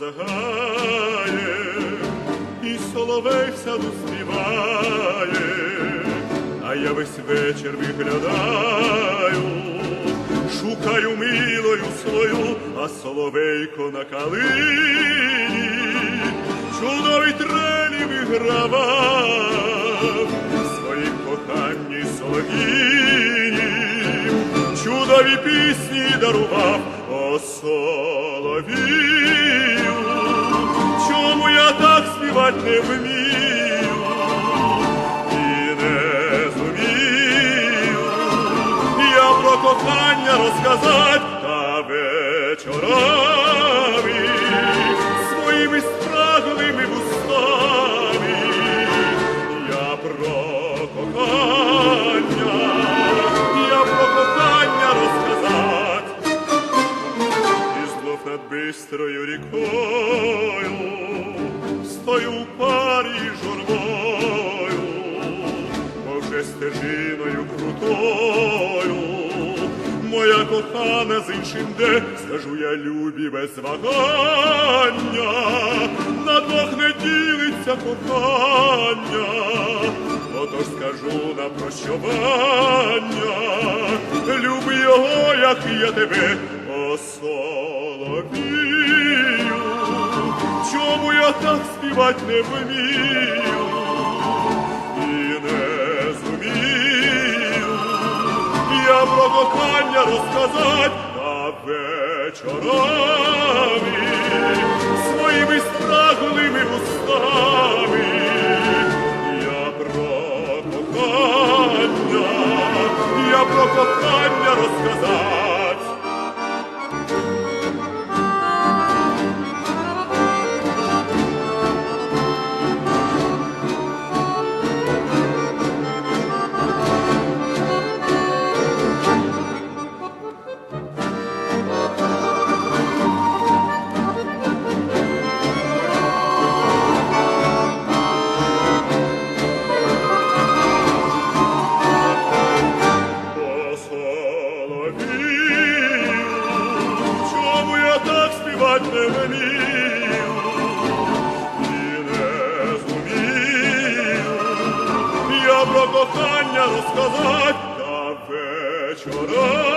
заграє, і соловей в саду співає, а я весь вечір виглядаю, шукаю милою свою, а соловейко на калині, чудові трелі вигравав, своїм коханні солов'їні, чудові пісні дарував, о соловію, не вмію. І не зумію, я про кохання розказать та вечорами своїми спраглими вустами, я про кохання, я про кохання розказать. І знов над бистрою рікою стою в парі журбою, може стежиною крутою. Моя кохана з іншим де, скажу я любі без вагання, на двох не ділиться кохання, отож скажу на прощування, люби його, як я тебе, о соловію, так співать не вмію і не зумію, я про кохання розказать та вечорами своїми страхливими устами. Я про кохання, я про кохання розказать. про кохання розказать та вечора.